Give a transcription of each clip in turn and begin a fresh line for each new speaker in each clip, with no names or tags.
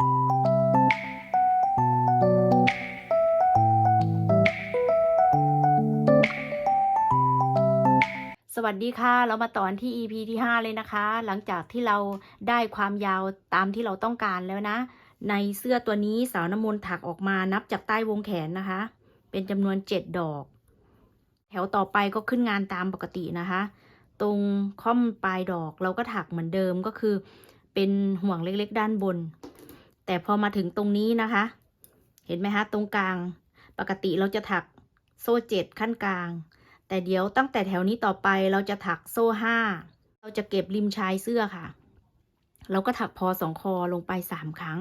สวัสดีค่ะ เรามาต่อนที่ EP ที่ 5 เลยนะคะ หลังจากที่เราได้ความยาวตามที่เราต้องการแล้วนะ ในเสื้อตัวนี้สาวน้ำมนต์ถักออกมานับจากใต้วงแขนนะคะ เป็นจำนวน 7 ดอก แถวต่อไปก็ขึ้นงานตามปกตินะคะ ตรงค่อมปลายดอกเราก็ถักเหมือนเดิมก็คือ เป็นห่วงเล็กๆ ด้านบน แต่พอมาถึงตรงนี้นะคะ เห็นไหมคะตรงกลาง ปกติเราจะถักโซ่เจ็ดขั้นกลาง แต่เดี๋ยวตั้งแต่แถวนี้ต่อไปเราจะถักโซ่ห้าเราจะเก็บริมชายเสื้อค่ะ เราก็ถักพอสองคอลงไปสามครั้ง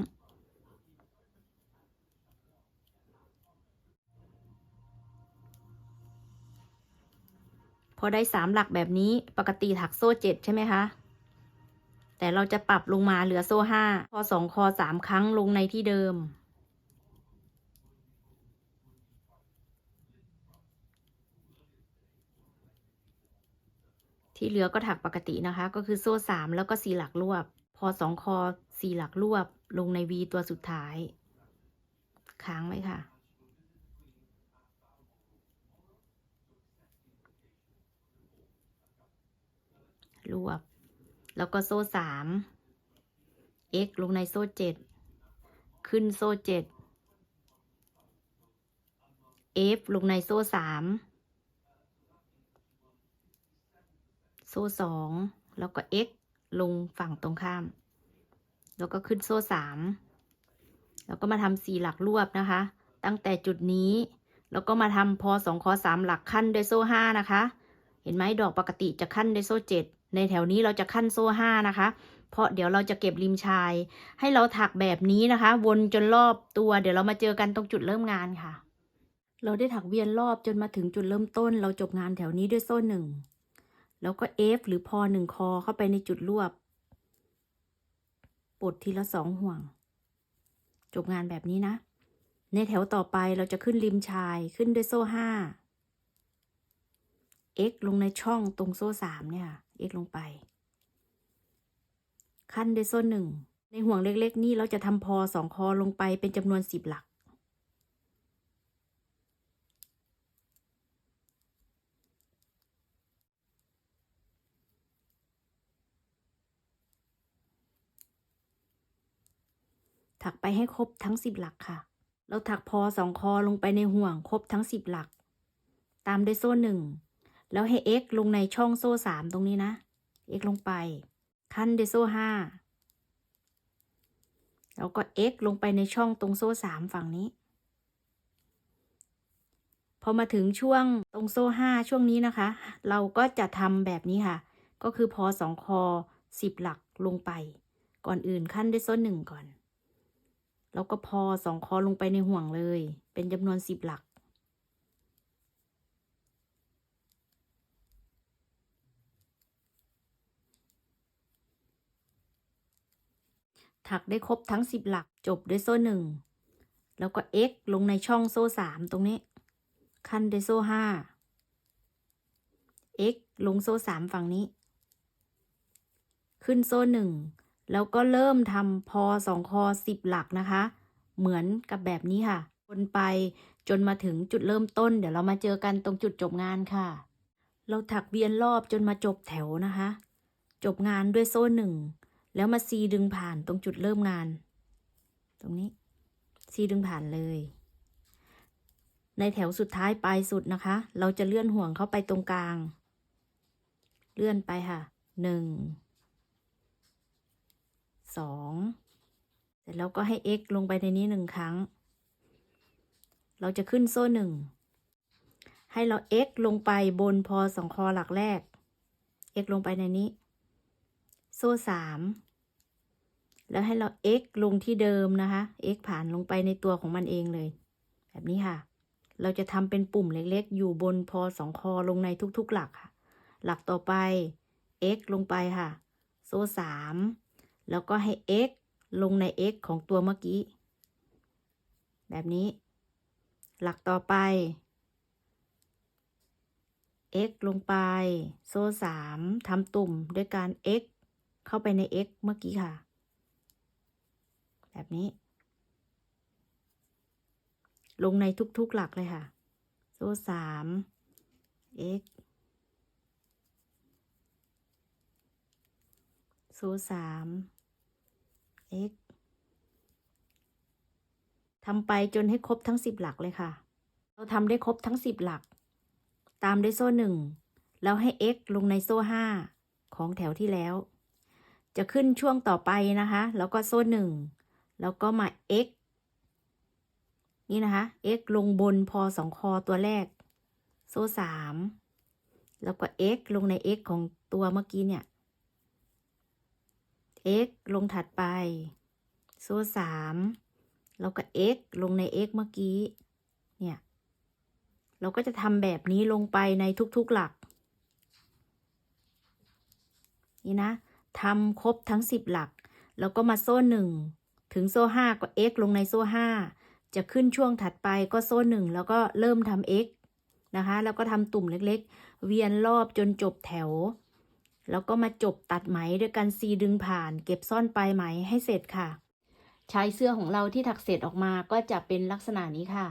พอได้สามหลักแบบนี้ปกติถักโซ่เจ็ดใช่ไหมคะ แต่เราจะปรับลงมาเหลือโซ่ห้าพอสองคอสามครั้งลงในที่เดิม ที่เหลือก็ถักปกตินะคะ ก็คือโซ่สามแล้วก็สี่หลักรวบ พอสองคอสี่หลักรวบ ลงในวีตัวสุดท้ายค้างไว้ค่ะรวบ แล้วก็โซ่สาม x ลงในโซ่เจ็ด ขึ้นโซ่เจ็ด f ลงในโซ่สาม โซ่สอง แล้วก็ x ลงฝั่งตรงข้าม แล้วก็ขึ้นโซ่สาม แล้วก็มาทำสี่หลักรวบนะคะ ตั้งแต่จุดนี้ แล้วก็มาทำพอสองคอสามหลักขั้นด้วยโซ่ห้านะคะ เห็นไหมดอกปกติจะขั้นด้วยโซ่เจ็ด ในแถวนี้เราจะขั้นโซ่ห้านะคะ เพราะเดี๋ยวเราจะเก็บริมชาย ให้เราถักแบบนี้นะคะ วนจนรอบตัว เดี๋ยวเรามาเจอกันตรงจุดเริ่มงานค่ะ เราได้ถักเวียนรอบจนมาถึงจุดเริ่มต้น เราจบงานแถวนี้ด้วยโซ่หนึ่งแล้วก็ F หรือพอหนึ่งคอเข้าไปในจุดรวบปลดทีละสองห่วง จบงานแบบนี้นะ ในแถวต่อไปเราจะขึ้นริมชายขึ้นด้วยโซ่ห้า x ลงในช่องตรงโซ่สามเนี่ยค่ะ x ลงไป ขั้นด้วยโซ่หนึ่ง ในห่วงเล็กๆ นี่เราจะทำพอสองคอลงไปเป็นจำนวนสิบหลัก ถักไปให้ครบทั้งสิบหลักค่ะ เราถักพอสองคอลงไปในห่วงครบทั้งสิบหลัก ตามด้วยโซ่หนึ่ง แล้วให้ x ลงในช่องโซ่สามตรงนี้นะ x ลงไป ขั้นด้วยโซ่ห้าแล้วก็ x ลงไปในช่องตรงโซ่สามฝั่งนี้ พอมาถึงช่วงตรงโซ่ห้าช่วงนี้นะคะ เราก็จะทำแบบนี้ค่ะ ก็คือพอสองคอสิบหลักลงไป ก่อนอื่นขั้นด้วยโซ่หนึ่งก่อน แล้วก็พอสองคอลงไปในห่วงเลย เป็นจำนวนสิบหลัก ถักได้ครบทั้งสิบหลักจบด้วยโซ่หนึ่งแล้วก็ x ลงในช่องโซ่สามตรงนี้ ขั้นด้วยโซ่ห้า x ลงโซ่สามฝั่งนี้ ขึ้นโซ่หนึ่งแล้วก็เริ่มทำพอสองคอสิบหลักนะคะ เหมือนกับแบบนี้ค่ะ วนไปจนมาถึงจุดเริ่มต้น เดี๋ยวเรามาเจอกันตรงจุดจบงานค่ะ เราถักเวียนรอบจนมาจบแถวนะคะ จบงานด้วยโซ่หนึ่ง แล้วมาซีดึงผ่านตรงจุดเริ่มงาน ตรงนี้ซีดึงผ่านเลย ในแถวสุดท้ายปลายสุดนะคะ เราจะเลื่อนห่วงเข้าไปตรงกลาง เลื่อนไปค่ะหนึ่งสองเสร็จแล้วก็ให้ x ลงไปในนี้หนึ่งครั้ง เราจะขึ้นโซ่หนึ่งให้เรา x ลงไปบนพอสองคอหลักแรก x ลงไปในนี้ โซ่สาม แล้วให้เรา x ลงที่เดิมนะคะ x ผ่านลงไปในตัวของมันเองเลย แบบนี้ค่ะ เราจะทำเป็นปุ่มเล็กๆ อยู่บนพอสองคอลงในทุกๆ หลักค่ะ หลักต่อไป x ลงไปค่ะ โซ่สามแล้วก็ให้ x ลงใน x ของตัวเมื่อกี้ แบบนี้ หลักต่อไป x ลงไป โซ่สามทำตุ่มด้วยการ x เข้าไปใน x เมื่อกี้ค่ะ แบบนี้ ลงในทุกๆหลักเลยค่ะ โซ่สาม x โซ่สาม x ทำไปจนให้ครบทั้งสิบหลักเลยค่ะ เราทำได้ครบทั้งสิบหลัก ตามด้วยโซ่หนึ่งแล้วให้ x ลงในโซ่ห้าของแถวที่แล้ว จะขึ้นช่วงต่อไปนะคะ แล้วก็โซ่หนึ่ง แล้วก็มา x นี่นะคะ x ลงบนพอสองคอตัวแรก โซ่สามแล้วก็ x ลงใน x ของตัวเมื่อกี้เนี่ย x ลงถัดไป โซ่สามแล้วก็ x ลงใน x เมื่อกี้ เนี่ย เราก็จะทำแบบนี้ลงไปในทุกๆหลัก นี่นะทำครบทั้งสิบหลัก แล้วก็มาโซ่หนึ่ง ถึงโซ่ห้าก็ x ลงในโซ่ห้าจะขึ้นช่วงถัดไปก็โซ่หนึ่งแล้วก็เริ่มทำ x นะคะ แล้วก็ทำตุ่มเล็กๆ เวียนรอบจนจบแถว แล้วก็มาจบตัดไหมด้วยการซีดึงผ่าน เก็บซ่อนปลายไหมให้เสร็จค่ะ ชายเสื้อของเราที่ถักเสร็จออกมาก็จะเป็นลักษณะนี้ค่ะ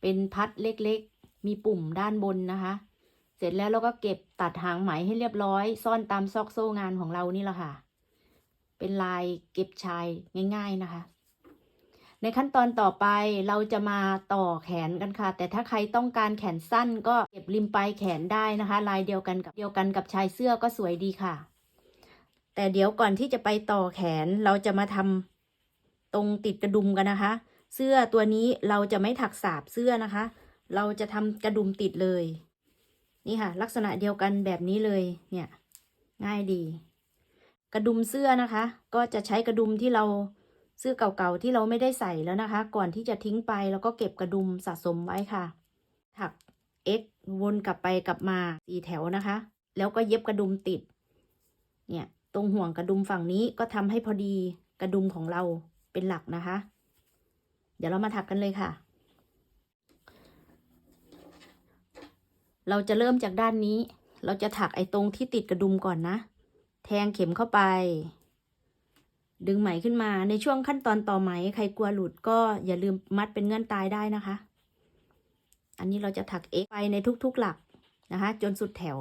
เป็นพัดเล็กๆ มีปุ่มด้านบนนะคะ เสร็จแล้วเราก็เก็บตัดหางไหมให้เรียบร้อย ซ่อนตามซอกโซ่งานของเรานี่แหละค่ะ เป็นลายเก็บชายง่าย ๆนะคะ ในขั้นตอนต่อไปเราจะมาต่อแขนกันค่ะ แต่ถ้าใครต้องการแขนสั้นก็เก็บริมปลายแขนได้นะคะ ลายเดียวกันกับเดียวกันกับชายเสื้อก็สวยดีค่ะ แต่เดี๋ยวก่อนที่จะไปต่อแขนเราจะมาทำตรงติดกระดุมกันนะคะ เสื้อตัวนี้เราจะไม่ถักสาบเสื้อนะคะ เราจะทำกระดุมติดเลย นี่ค่ะ ลักษณะเดียวกันแบบนี้เลยเนี่ยง่ายดี กระดุมเสื้อนะคะ ก็จะใช้กระดุมที่เราเสื้อเก่าๆที่เราไม่ได้ใส่แล้วนะคะ ก่อนที่จะทิ้งไปแล้วก็เก็บกระดุมสะสมไว้ค่ะ ถัก x วนกลับไปกลับมาสี่แถวนะคะ แล้วก็เย็บกระดุมติด เนี่ยตรงห่วงกระดุมฝั่งนี้ก็ทำให้พอดีกระดุมของเราเป็นหลักนะคะ เดี๋ยวเรามาถักกันเลยค่ะ เราจะเริ่มจากด้านนี้ เราจะถักไอ้ตรงที่ติดกระดุมก่อนนะ แทงเข็มเข้าไป ดึงไหมขึ้นมาในช่วงขั้นตอนต่อไหม ใครกลัวหลุดก็อย่าลืมมัดเป็นเงื่อนตายได้นะคะ อันนี้เราจะถัก x ไปในทุกๆหลักนะคะ จนสุดแถว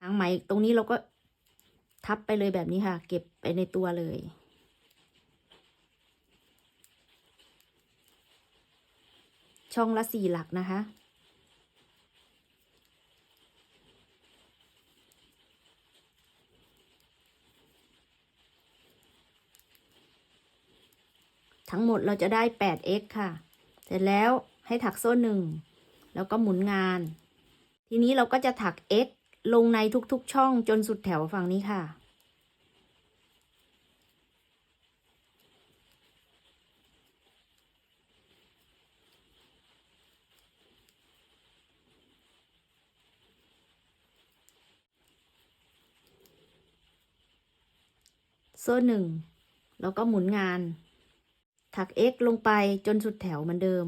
หางไหมตรงนี้เราก็ทับไปเลยแบบนี้ค่ะ เก็บไปในตัวเลยช่องละสี่หลักนะคะ ทั้งหมดเราจะได้ 8x ค่ะ เสร็จแล้วให้ถักโซ่หนึ่งแล้วก็หมุนงาน ทีนี้เราก็จะถัก x ลงในทุกๆ ช่องจนสุดแถวฝั่งนี้ค่ะ โซ่หนึ่งแล้วก็หมุนงาน ถัก x ลงไปจนสุดแถวเหมือนเดิม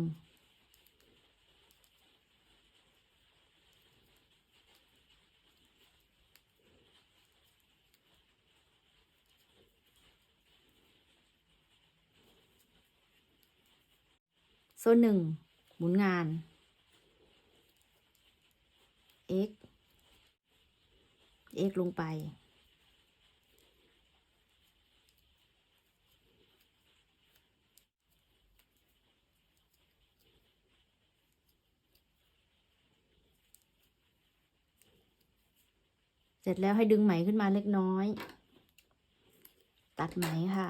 โซ่หนึ่งหมุนงาน x x ลงไป เสร็จแล้วให้ดึงไหมขึ้นมาเล็กน้อย ตัดไหมค่ะ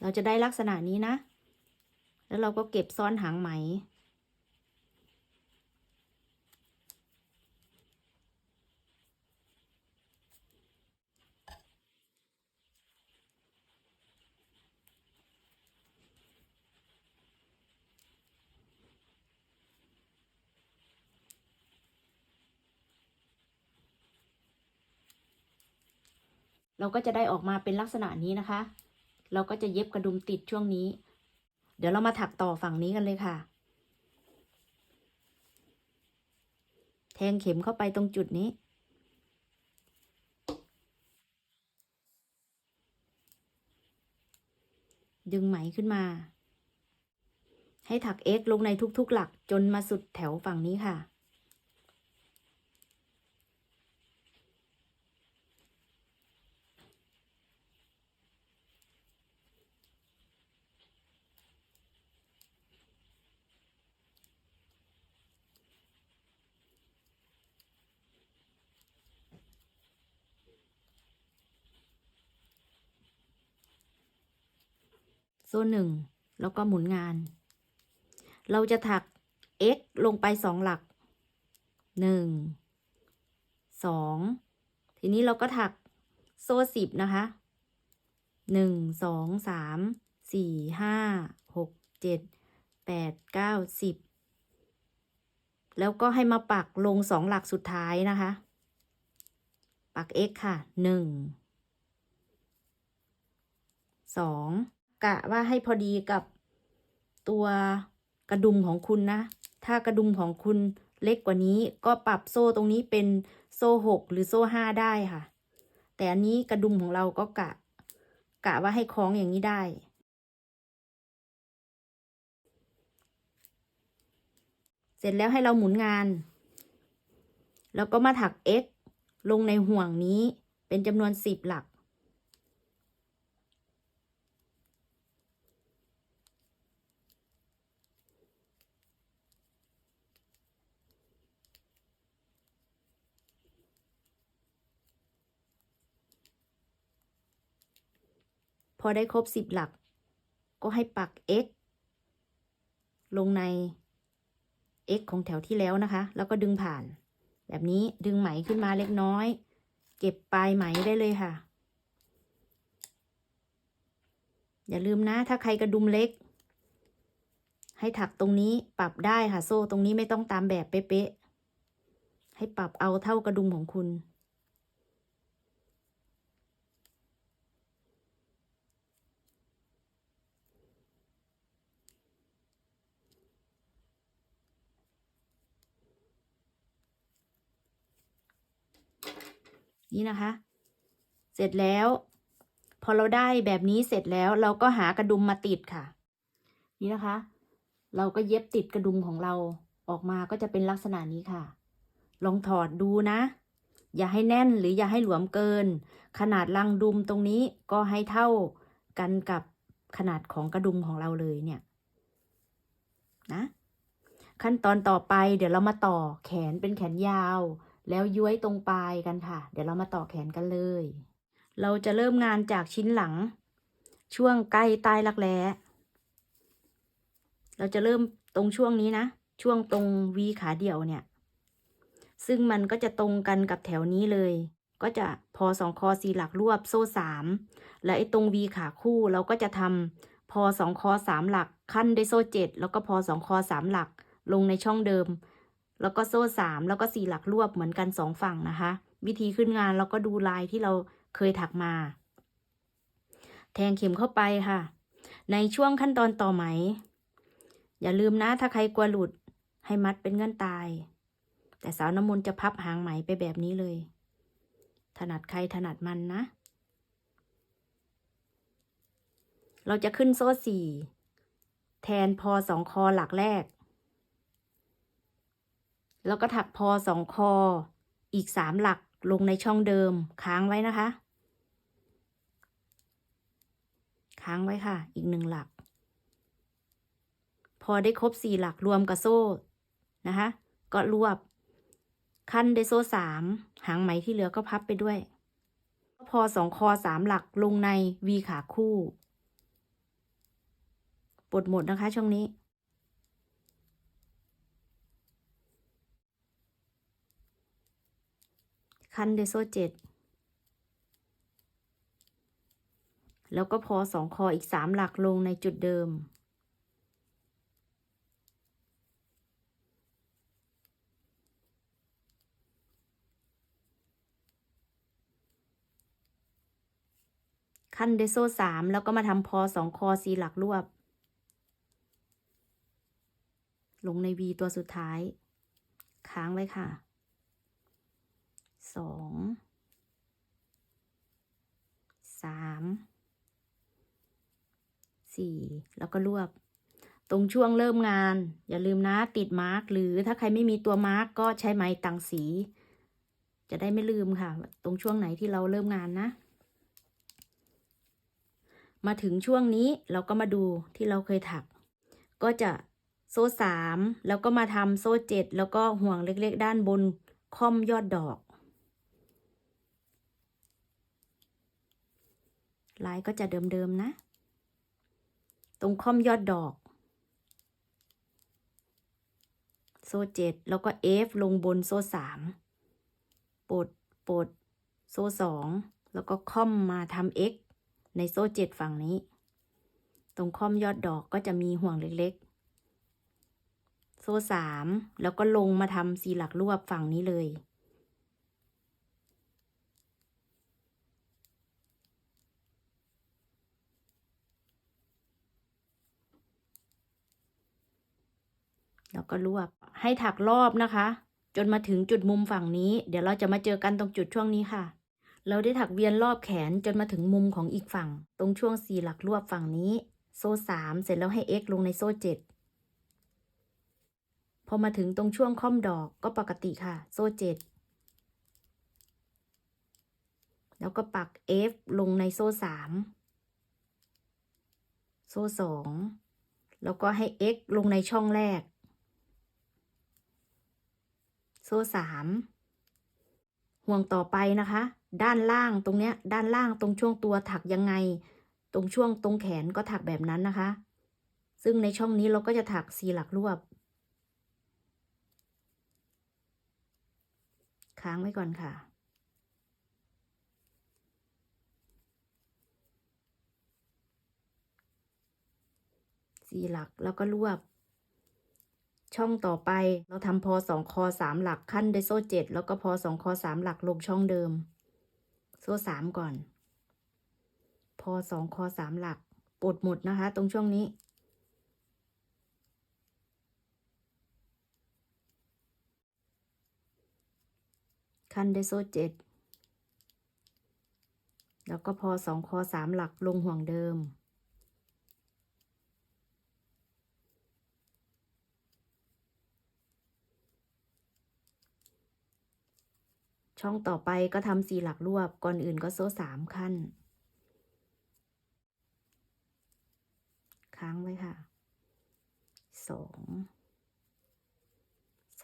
เราจะได้ลักษณะนี้นะ แล้วเราก็เก็บซ้อนหางไหม เราก็จะได้ออกมาเป็นลักษณะนี้นะคะ เราก็จะเย็บกระดุมติดช่วงนี้ เดี๋ยวเรามาถักต่อฝั่งนี้กันเลยค่ะ แทงเข็มเข้าไปตรงจุดนี้ ดึงไหมขึ้นมา ให้ถัก x ลงในทุกๆหลักจนมาสุดแถวฝั่งนี้ค่ะ โซ่หนึ่งแล้วก็หมุนงาน เราจะถัก x ลงไปสองหลักหนึ่งสองทีนี้เราก็ถักโซ่สิบนะคะหนึ่งสองสามสี่ห้าหกเจ็ดแปดเก้าสิบแล้วก็ให้มาปักลงสองหลักสุดท้ายนะคะ ปัก x ค่ะหนึ่งสอง กะว่าให้พอดีกับตัวกระดุมของคุณนะ ถ้ากระดุมของคุณเล็กกว่านี้ก็ปรับโซ่ตรงนี้เป็นโซ่หกหรือโซ่ห้าได้ค่ะ แต่อันนี้กระดุมของเราก็กะ กะว่าให้คล้องอย่างนี้ได้ เสร็จแล้วให้เราหมุนงาน แล้วก็มาถัก x ลงในห่วงนี้เป็นจำนวนสิบหลัก พอได้ครบสิบหลัก ก็ให้ปัก x ลงใน x ของแถวที่แล้วนะคะ แล้วก็ดึงผ่าน แบบนี้ดึงไหมขึ้นมาเล็กน้อย เก็บปลายไหมได้เลยค่ะ อย่าลืมนะ ถ้าใครกระดุมเล็ก ให้ถักตรงนี้ปรับได้ค่ะ โซ่ตรงนี้ไม่ต้องตามแบบเป๊ะๆให้ปรับเอาเท่ากระดุมของคุณ นี่นะคะ เสร็จแล้ว พอเราได้แบบนี้เสร็จแล้วเราก็หากระดุมมาติดค่ะ นี่นะคะ เราก็เย็บติดกระดุมของเราออกมาก็จะเป็นลักษณะนี้ค่ะ ลองถอดดูนะ อย่าให้แน่นหรืออย่าให้หลวมเกิน ขนาดรังดุมตรงนี้ก็ให้เท่ากันกับขนาดของกระดุมของเราเลยเนี่ย นะ ขั้นตอนต่อไปเดี๋ยวเรามาต่อแขนเป็นแขนยาว แล้วย้วยตรงปลายกันค่ะ เดี๋ยวเรามาต่อแขนกันเลย เราจะเริ่มงานจากชิ้นหลัง ช่วงใกล้ใต้รักแร้เราจะเริ่มตรงช่วงนี้นะ ช่วงตรงวีขาเดี่ยวเนี่ย ซึ่งมันก็จะตรงกันกับแถวนี้เลย ก็จะพอสองคอสี่หลักรวบโซ่สามและไอ้ตรงวีขาคู่เราก็จะทำพอสองคอสามหลัก ขั้นด้วยโซ่เจ็ดแล้วก็พอสองคอสามหลัก ลงในช่องเดิม แล้วก็โซ่สามแล้วก็สี่หลักรวบเหมือนกันสองฝั่งนะคะ วิธีขึ้นงานเราก็ดูลายที่เราเคยถักมา แทงเข็มเข้าไปค่ะ ในช่วงขั้นตอนต่อไหม อย่าลืมนะถ้าใครกลัวหลุดให้มัดเป็นเงื่อนตาย แต่สาวน้ำมนต์จะพับหางไหมไปแบบนี้เลย ถนัดใครถนัดมันนะ เราจะขึ้นโซ่สี่แทนพอสองคอหลักแรก แล้วก็ถักพอสองคอ อีกสามหลักลงในช่องเดิมค้างไว้นะคะ ค้างไว้ค่ะ อีกหนึ่งหลัก พอได้ครบสี่หลักรวมกับโซ่นะคะ ก็รวบ ขั้นได้โซ่สามหางไหมที่เหลือก็พับไปด้วย พอสองคอสามหลักลงในวีขาคู่ ปลดหมดนะคะช่วงนี้ คันเดโซเจ็ดแล้วก็พอสองคออีกสามหลักลงในจุดเดิมคันเดโซสามแล้วก็มาทำพอสองคอสี่หลักรวบ ลงในวีตัวสุดท้าย ค้างไว้ค่ะ สองสามสี่แล้วก็รวบ ตรงช่วงเริ่มงาน อย่าลืมนะติดมาร์กหรือถ้าใครไม่มีตัวมาร์กก็ใช้ไม้ตังสี จะได้ไม่ลืมค่ะ ตรงช่วงไหนที่เราเริ่มงานนะ มาถึงช่วงนี้เราก็มาดูที่เราเคยถัก ก็จะโซ่สามแล้วก็มาทำโซ่เจ็ดแล้วก็ห่วงเล็กๆ ด้านบนค่อมยอดดอก ลายก็จะเดิมๆนะ ตรงค่อมยอดดอก โซ่เจ็ดแล้วก็เอฟลงบนโซ่สามปลดปลดโซ่สองแล้วก็ค่อมมาทำ x ในโซ่เจ็ดฝั่งนี้ ตรงค่อมยอดดอกก็จะมีห่วงเล็กๆ โซ่สามแล้วก็ลงมาทำสีหลักรวบฝั่งนี้เลย แล้วก็รวบให้ถักรอบนะคะ จนมาถึงจุดมุมฝั่งนี้ เดี๋ยวเราจะมาเจอกันตรงจุดช่วงนี้ค่ะ เราได้ถักเวียนรอบแขนจนมาถึงมุมของอีกฝั่ง ตรงช่วงสี่หลักรวบฝั่งนี้ โซ่สามเสร็จแล้วให้ x ลงในโซ่เจ็ดพอมาถึงตรงช่วงค่อมดอกก็ปกติค่ะ โซ่เจ็ดแล้วก็ปัก f ลงในโซ่สามโซ่สองแล้วก็ให้ x ลงในช่องแรก โซ่สามห่วงต่อไปนะคะ ด้านล่างตรงเนี้ย ด้านล่างตรงช่วงตัวถักยังไง ตรงช่วงตรงแขนก็ถักแบบนั้นนะคะ ซึ่งในช่องนี้เราก็จะถักสี่หลักรวบ ค้างไว้ก่อนค่ะสี่หลักแล้วก็รวบ ช่องต่อไปเราทำพอสองคอสามหลักขั้นด้วยโซ่เจ็ดแล้วก็พอสองคอสามหลักลงช่องเดิม โซ่สามก่อน พอสองคอสามหลักปลดหมดนะคะ ตรงช่วงนี้ ขั้นด้วยโซ่เจ็ดแล้วก็พอสองคอสามหลักลงห่วงเดิม ช่องต่อไปก็ทำสี่หลักรวบ ก่อนอื่นก็โซ่สามขั้น ค้างไว้ค่ะสอง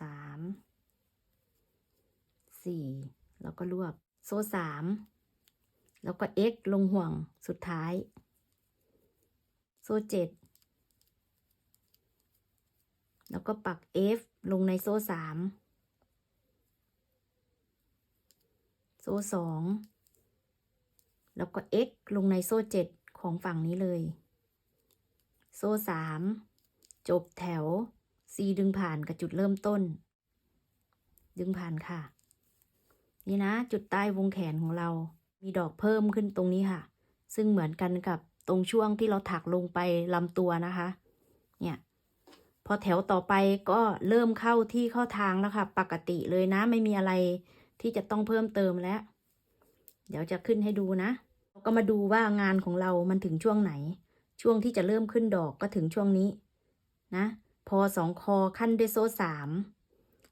สามสี่แล้วก็รวบ โซ่สามแล้วก็ x ลงห่วงสุดท้าย โซ่เจ็ดแล้วก็ปัก f ลงในโซ่สาม โซ่สองแล้วก็ x ลงในโซ่เจ็ดของฝั่งนี้เลย โซ่สามจบแถว c ดึงผ่านกับจุดเริ่มต้น ดึงผ่านค่ะ นี่นะ จุดใต้วงแขนของเรา มีดอกเพิ่มขึ้นตรงนี้ค่ะ ซึ่งเหมือนกันกับตรงช่วงที่เราถักลงไปลำตัวนะคะ เนี่ย พอแถวต่อไปก็เริ่มเข้าที่เข้าทางแล้วค่ะ ปกติเลยนะ ไม่มีอะไร ที่จะต้องเพิ่มเติมแล้ว เดี๋ยวจะขึ้นให้ดูนะ ก็มาดูว่างานของเรามันถึงช่วงไหน ช่วงที่จะเริ่มขึ้นดอกก็ถึงช่วงนี้นะ พอสองคอขั้นด้วยโซ่สาม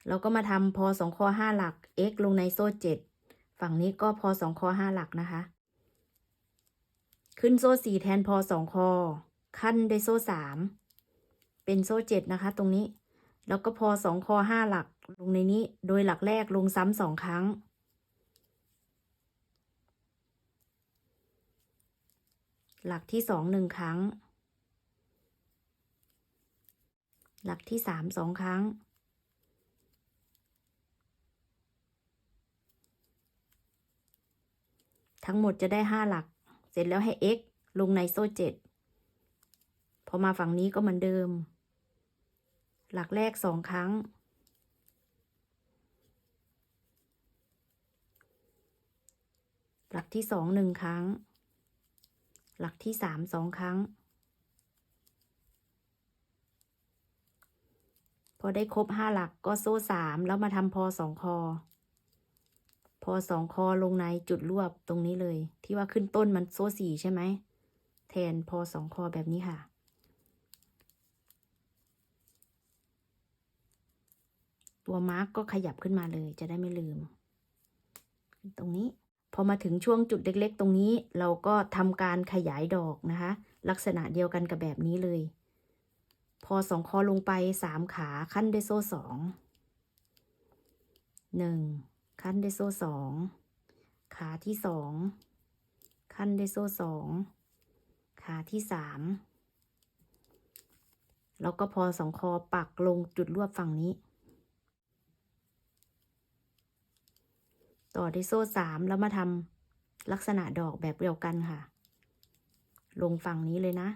เราก็มาทำพอสองคอห้าหลัก x ลงในโซ่เจ็ดฝั่งนี้ก็พอสองคอห้าหลักนะคะ ขึ้นโซ่สี่แทนพอสองคอขั้นด้วยโซ่สามเป็นโซ่เจ็ดนะคะ ตรงนี้ แล้วก็พอสองคอห้าหลัก ลงในนี้โดยหลักแรกลงซ้ำสองครั้ง หลักที่สองหนึ่งครั้ง หลักที่สามสองครั้ง ทั้งหมดจะได้ห้าหลัก เสร็จแล้วให้ x ลงในโซ่เจ็ดพอมาฝั่งนี้ก็เหมือนเดิม หลักแรกสองครั้ง หลักที่สองหนึ่งครั้ง หลักที่สามสองครั้ง พอได้ครบห้าหลักก็โซ่สามแล้วมาทำพอสองคอ พอสองคอลงในจุดรวบตรงนี้เลย ที่ว่าขึ้นต้นมันโซ่สี่ใช่ไหม แทนพอสองคอแบบนี้ค่ะ ตัวมาร์กก็ขยับขึ้นมาเลยจะได้ไม่ลืม ตรงนี้ พอมาถึงช่วงจุดเล็กๆ ตรงนี้เราก็ทำการขยายดอกนะคะ ลักษณะเดียวกันกับแบบนี้เลย พอสองคอลงไปสามขาขั้นด้วยโซ่สองหนึ่งขั้นด้วยโซ่สองขาที่สองขั้นด้วยโซ่สองขาที่สามแล้วก็พอสองคอปักลงจุดรวบฝั่งนี้ ต่อด้วยโซ่สามแล้วมาทำลักษณะดอกแบบเดียวกันค่ะ ลงฝั่งนี้เลยนะ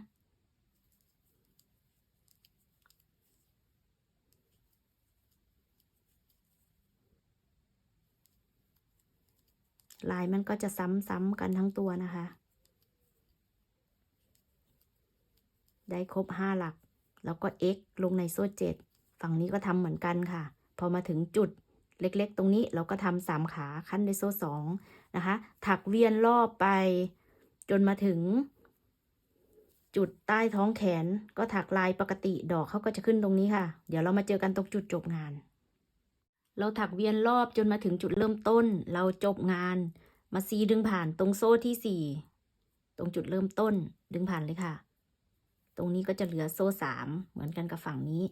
ลายมันก็จะซ้ำๆกันทั้งตัวนะคะ ได้ครบห้าหลัก แล้วก็ x ลงในโซ่เจ็ดฝั่งนี้ก็ทำเหมือนกันค่ะ พอมาถึงจุด เล็กๆ ตรงนี้เราก็ทำสามขาขั้นด้วยโซ่สองนะคะ ถักเวียนรอบไป จนมาถึง จุดใต้ท้องแขนก็ถักลายปกติดอกเขาก็จะขึ้นตรงนี้ค่ะ เดี๋ยวเรามาเจอกันตรงจุดจบงาน เราถักเวียนรอบจนมาถึงจุดเริ่มต้น เราจบงาน มาซีดึงผ่านตรงโซ่ที่สี่ตรงจุดเริ่มต้นดึงผ่านเลยค่ะ ตรงนี้ก็จะเหลือโซ่สามเหมือนกันกับฝั่งนี้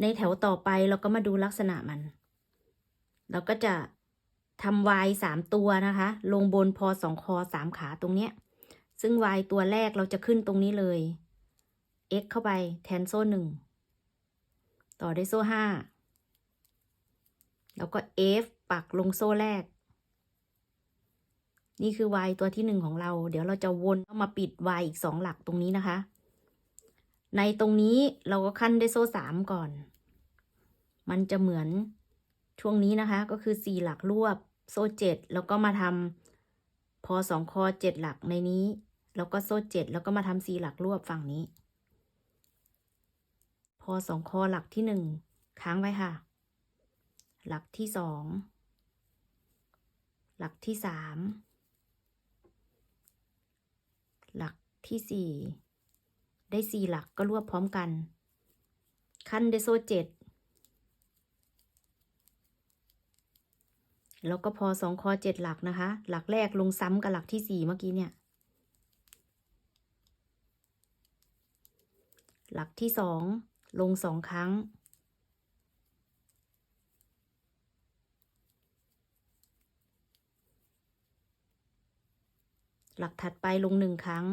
ในแถวต่อไปเราก็มาดูลักษณะมัน เราก็จะทำวายสามตัวนะคะ ลงบนพอสองคอสามขาตรงเนี้ย ซึ่งวายตัวแรกเราจะขึ้นตรงนี้เลย x เข้าไปแทนโซ่หนึ่งต่อด้วยโซ่ห้าแล้วก็ F ปักลงโซ่แรก นี่คือ y ตัวที่หนึ่งของเรา เดี๋ยวเราจะวนเข้ามาปิด y อีกสองหลักตรงนี้นะคะ ในตรงนี้เราก็ขั้นด้วยโซ่สามก่อน มันจะเหมือน ช่วงนี้นะคะก็คือ 4 หลักรวบ โซ่ 7 แล้วก็มาทำพอสองคอ7หลักในนี้ แล้วก็โซ่ 7 แล้วก็มาทำ4หลักรวบฝั่งนี้ พอสองคอหลักที่ 1 ค้างไว้ค่ะ หลักที่ 2 หลักที่ 3 หลักที่ 4 ได้ 4 หลักก็รวบพร้อมกัน ขั้นได้โซ่ 7 แล้วก็พอสองคอเจ็ดหลักนะคะ หลักแรกลงซ้ำกับหลักที่สี่เมื่อกี้เนี่ย หลักที่สองลงสองครั้ง หลักถัดไปลงหนึ่งครั้ง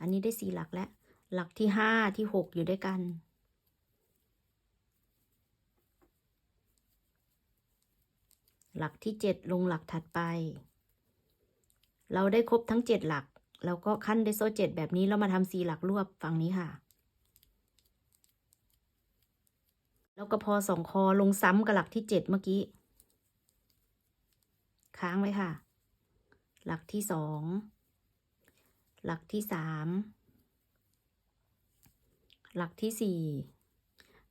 อันนี้ได้สี่หลักแล้ว หลักที่ห้าที่หกอยู่ด้วยกัน หลักที่เจ็ดลงหลักถัดไป เราได้ครบทั้งเจ็ดหลัก แล้วก็ขั้นด้วยโซ่เจ็ดแบบนี้เรามาทำสี่หลักรวบฝั่งนี้ค่ะ แล้วก็พอสองคอลงซ้ำกับหลักที่เจ็ดเมื่อกี้ ค้างไว้ค่ะ หลักที่สองหลักที่สามหลักที่สี่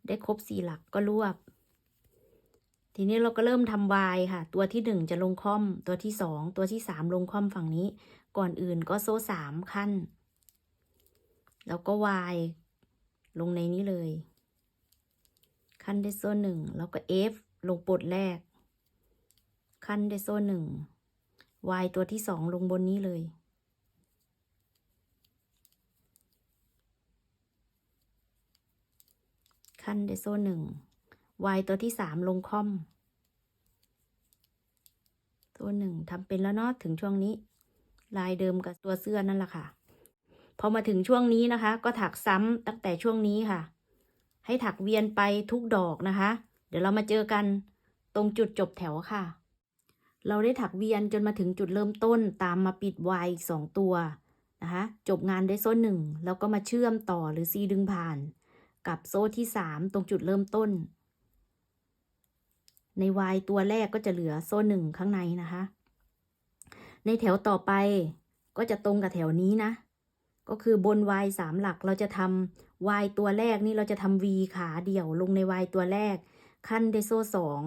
ได้ครบสี่หลักก็รวบ ทีนี้เราก็เริ่มทำวายค่ะ ตัวที่หนึ่งจะลงค่อม ตัวที่สองตัวที่สามลงค่อมฝั่งนี้ ก่อนอื่นก็โซ่สามขั้น แล้วก็วายลงในนี้เลย ขั้นได้โซ่หนึ่งแล้วก็ F ลงปลดแรก ขั้นได้โซ่หนึ่ง Y ตัวที่สองลงบนนี้เลย ขั้นได้โซ่หนึ่ง Y ตัวที่สามลงคอม ตัวหนึ่งทำเป็นแล้วเนาะถึงช่วงนี้ ลายเดิมกับตัวเสื้อนั่นแหละค่ะ พอมาถึงช่วงนี้นะคะ ก็ถักซ้ำตั้งแต่ช่วงนี้ค่ะ ให้ถักเวียนไปทุกดอกนะคะ เดี๋ยวเรามาเจอกันตรงจุดจบแถวค่ะ เราได้ถักเวียนจนมาถึงจุดเริ่มต้นตามมาปิดวายอีกสองตัวนะคะ จบงานได้โซ่หนึ่งแล้วก็มาเชื่อมต่อหรือซีดึงผ่าน กับโซ่ที่สามตรงจุดเริ่มต้น ในวายตัวแรกก็จะเหลือโซ่หนึ่งข้างในนะคะ ในแถวต่อไปก็จะตรงกับแถวนี้นะ ก็คือบนวายสามหลักเราจะทำวายตัวแรกนี่เราจะทำ V ขาเดี่ยวลงในวายตัวแรก ขั้นด้วยโซ่สอง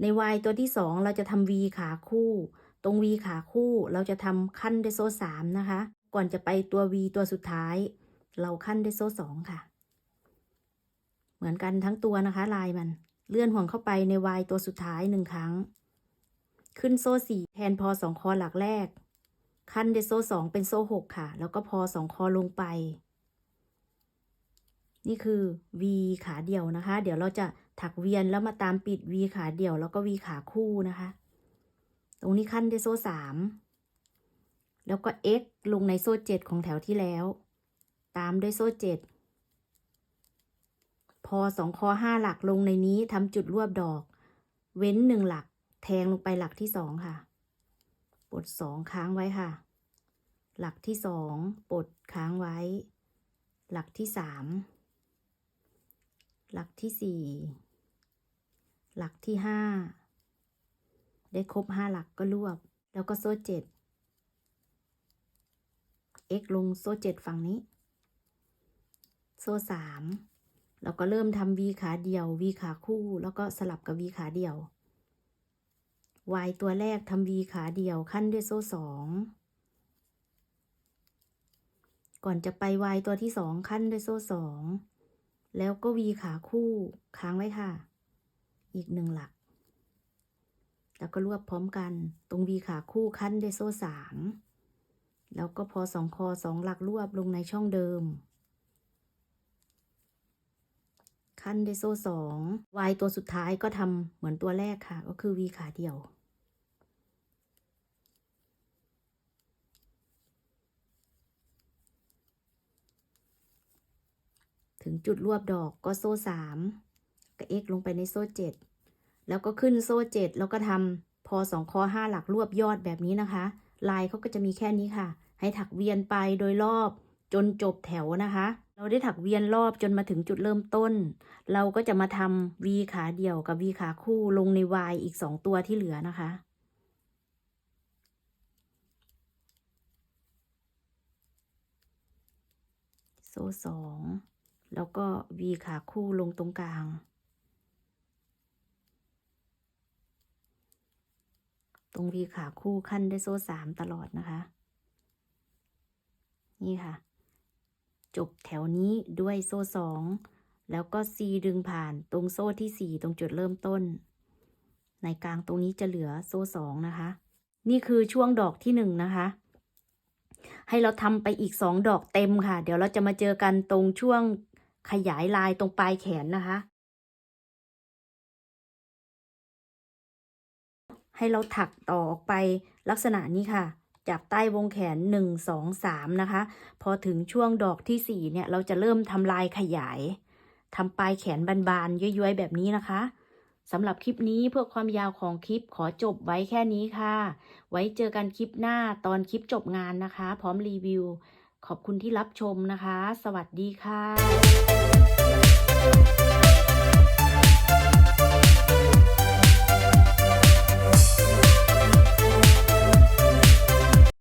ในวายตัวที่สองเราจะทำ V ขาคู่ ตรง V ขาคู่เราจะทำขั้นด้วยโซ่สามนะคะ ก่อนจะไปตัว V ตัวสุดท้าย เราขั้นด้วยโซ่สองค่ะ เหมือนกันทั้งตัวนะคะลายมัน เลื่อนห่วงเข้าไปใน Y ตัวสุดท้ายหนึ่งครั้ง ขึ้นโซ่สี่แทนพอสองคอหลักแรก ขั้นด้วยโซ่สองเป็นโซ่หกค่ะ แล้วก็พอสองคอลงไป นี่คือ V ขาเดี่ยวนะคะ เดี๋ยวเราจะถักเวียนแล้วมาตามปิด V ขาเดี่ยวแล้วก็ V ขาคู่นะคะ ตรงนี้ขั้นด้วยโซ่สามแล้วก็ x ลงในโซ่เจ็ดของแถวที่แล้ว ตามด้วยโซ่เจ็ด พอสองคอห้าหลักลงในนี้ทำจุดรวบดอก เว้นหนึ่งหลัก แทงลงไปหลักที่สองค่ะปลดสองค้างไว้ค่ะ หลักที่สองปลดค้างไว้ หลักที่สามหลักที่สี่หลักที่ห้าได้ครบห้าหลักก็รวบ แล้วก็โซ่เจ็ด x ลงโซ่เจ็ดฝั่งนี้ โซ่สาม แล้วก็เริ่มทำ v ขาเดี่ยว v ขาคู่แล้วก็สลับกับ v ขาเดี่ยว y ตัวแรกทำ v ขาเดี่ยวขั้นด้วยโซ่สองก่อนจะไป y ตัวที่สองขั้นด้วยโซ่สองแล้วก็ v ขาคู่ค้างไว้ค่ะ อีกหนึ่งหลัก แล้วก็รวบพร้อมกัน ตรง v ขาคู่ขั้นด้วยโซ่สามแล้วก็พอสองคอสองหลักรวบลงในช่องเดิม ขั้นด้วยโซ่สอง y ตัวสุดท้ายก็ทำเหมือนตัวแรกค่ะ ก็คือ v ขาเดี่ยว ถึงจุดรวบดอกก็โซ่สามก็ x ลงไปในโซ่เจ็ดแล้วก็ขึ้นโซ่เจ็ดแล้วก็ทำพอสองคอห้าหลักรวบยอดแบบนี้นะคะ ลายเขาก็จะมีแค่นี้ค่ะ ให้ถักเวียนไปโดยรอบจนจบแถวนะคะ เราได้ถักเวียนรอบจนมาถึงจุดเริ่มต้น เราก็จะมาทำ V ขาเดี่ยวกับ V ขาคู่ลงใน Y อีกสองตัวที่เหลือนะคะ โซ่สองแล้วก็ V ขาคู่ลงตรงกลาง ตรง V ขาคู่ขั้นด้วยโซ่สามตลอดนะคะ นี่ค่ะ จบแถวนี้ด้วยโซ่สองแล้วก็ C ดึงผ่านตรงโซ่ที่สี่ตรงจุดเริ่มต้น ในกลางตรงนี้จะเหลือโซ่สองนะคะ นี่คือช่วงดอกที่หนึ่งนะคะ ให้เราทำไปอีกสองดอกเต็มค่ะ เดี๋ยวเราจะมาเจอกันตรงช่วงขยายลายตรงปลายแขนนะคะ ให้เราถักต่อออกไปลักษณะนี้ค่ะ จากใต้วงแขนหนึ่งสองสามนะคะ พอถึงช่วงดอกที่สี่เนี่ย เราจะเริ่มทำลายขยายทำปลายแขนบานๆย้อยๆแบบนี้นะคะสำหรับคลิปนี้เพื่อความยาวของคลิปขอจบไว้แค่นี้ค่ะ ไว้เจอกันคลิปหน้าตอนคลิปจบงานนะคะ พร้อมรีวิว ขอบคุณที่รับชมนะคะ สวัสดีค่ะ